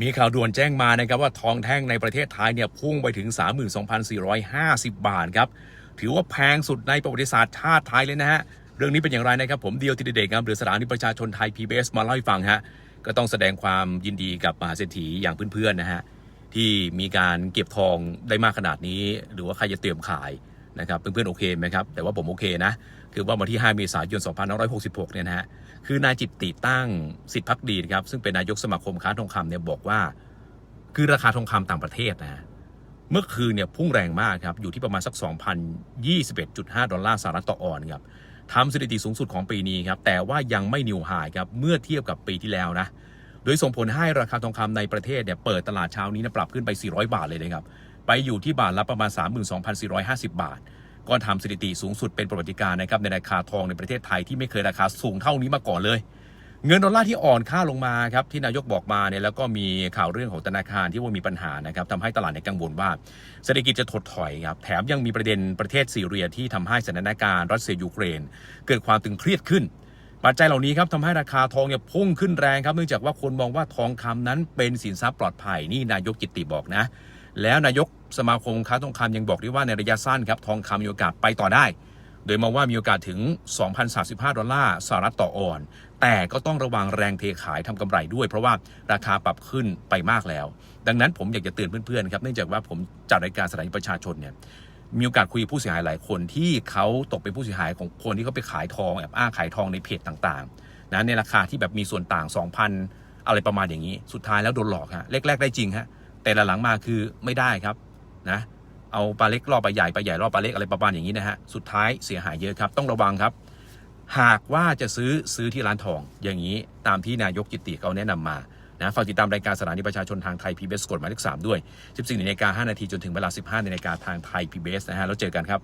มีข่าวด่วนแจ้งมานะครับว่าทองแท่งในประเทศไทยเนี่ยพุ่งไปถึง 32,450 บาทครับ ถือว่าแพงสุดในประวัติศาสตร์ชาติไทยเลยนะฮะ เรื่องนี้เป็นอย่างไรนะครับ ผมเดียวทีเด็กครับหรือสถานีประชาชนไทย PBS มาเล่าให้ฟังฮะ ก็ต้องแสดงความยินดีกับมหาเศรษฐีอย่างเพื่อนๆนะฮะที่มีการเก็บทองได้มากขนาดนี้ หรือว่าใครจะเตรียมขาย นะครับเพื่อนๆโอเคไหมครับ แต่ว่าผมโอเคนะ คือว่าวันที่ 5 เมษายน 2566 เนี่ยนะฮะ คือนายจิตติตั้งสิทธิพักดีนะครับ ซึ่งเป็นนายกสมาคมค้าทองคำเนี่ยบอกว่า คือราคาทองคำต่างประเทศนะฮะ เมื่อคืนเนี่ยพุ่งแรงมากครับ อยู่ที่ประมาณสัก 2,021.5 ดอลลาร์สหรัฐต่อออนครับทำสถิติสูงสุดของปีนี้ครับ แต่ว่ายังไม่นิวไฮครับ เมื่อเทียบกับปีที่แล้วนะ โดยส่งผลให้ราคาทองคำในประเทศเนี่ยเปิดตลาดเช้านี้นะปรับขึ้นไป 400 บาทเลยนะครับ ไปอยู่ที่บาทละประมาณ 32,450 บาท ก็ทำสถิติสูงสุดเป็นประวัติการนะครับในราคาทองในประเทศไทยที่ไม่เคยราคาสูงเท่านี้มาก่อนเลย เงินดอลลาร์ที่อ่อนค่าลงมาครับที่นายกบอกมาเนี่ยแล้วก็มีข่าวเรื่องของธนาคารที่ว่ามีปัญหานะครับทำให้ตลาดในกังวลว่าเศรษฐกิจจะถดถอยครับแถมยังมีประเด็นประเทศซีเรียที่ทำให้สถานการณ์รัสเซียยูเครน เกิดความตึงเครียดขึ้นปัจจัยเหล่านี้ครับทำให้ราคาทองเนี่ยพุ่งขึ้นแรงครับเนื่องจากว่าคนมองว่าทองคำนั้นเป็นสินทรัพย์ปลอดภัยนี่นายกจิตติบอกนะ แล้วนายกสมาคมค้าทองคำยังบอกด้วยว่าในระยะสั้นครับทองคำมีโอกาสไปต่อได้ โดยมองว่ามีโอกาสถึง 2,035 ดอลลาร์สหรัฐต่อออน แต่ก็ต้องระวังแรงเทขายทำกำไรด้วย เพราะว่าราคาปรับขึ้นไปมากแล้ว ดังนั้นผมอยากจะเตือนเพื่อนๆครับเนื่องจากว่าผมจัดรายการสถานีประชาชนเนี่ยมีโอกาสคุยผู้เสียหายหลายคนที่เขาตกเป็นผู้เสียหายของคนที่เขาไปขายทองแอบอ้างขายทองในเพจต่างๆนะในราคาที่แบบมีส่วนต่าง 2,000 อะไรประมาณอย่างนี้ สุดท้ายแล้วโดนหลอกฮะแรกๆได้จริงฮะ แต่หลังมาคือไม่ได้ครับนะเอาปลาเล็กล่อปลาใหญ่ปลาใหญ่ล่อปลาเล็กอะไรประมาณอย่างนี้นะฮะสุดท้ายเสียหายเยอะครับต้องระวังครับ หากว่าจะซื้อซื้อที่ร้านทอง อย่างนี้ตามที่นายกจิตติเขาแนะนำมานะฝากติดตามรายการสถานีประชาชนทางไทย PBS กดหมายเลขสามด้วย 14นาฬิกา5นาทีจนถึงเวลา 15นาฬิกาทางไทย PBS นะฮะแล้วเจอกันครับ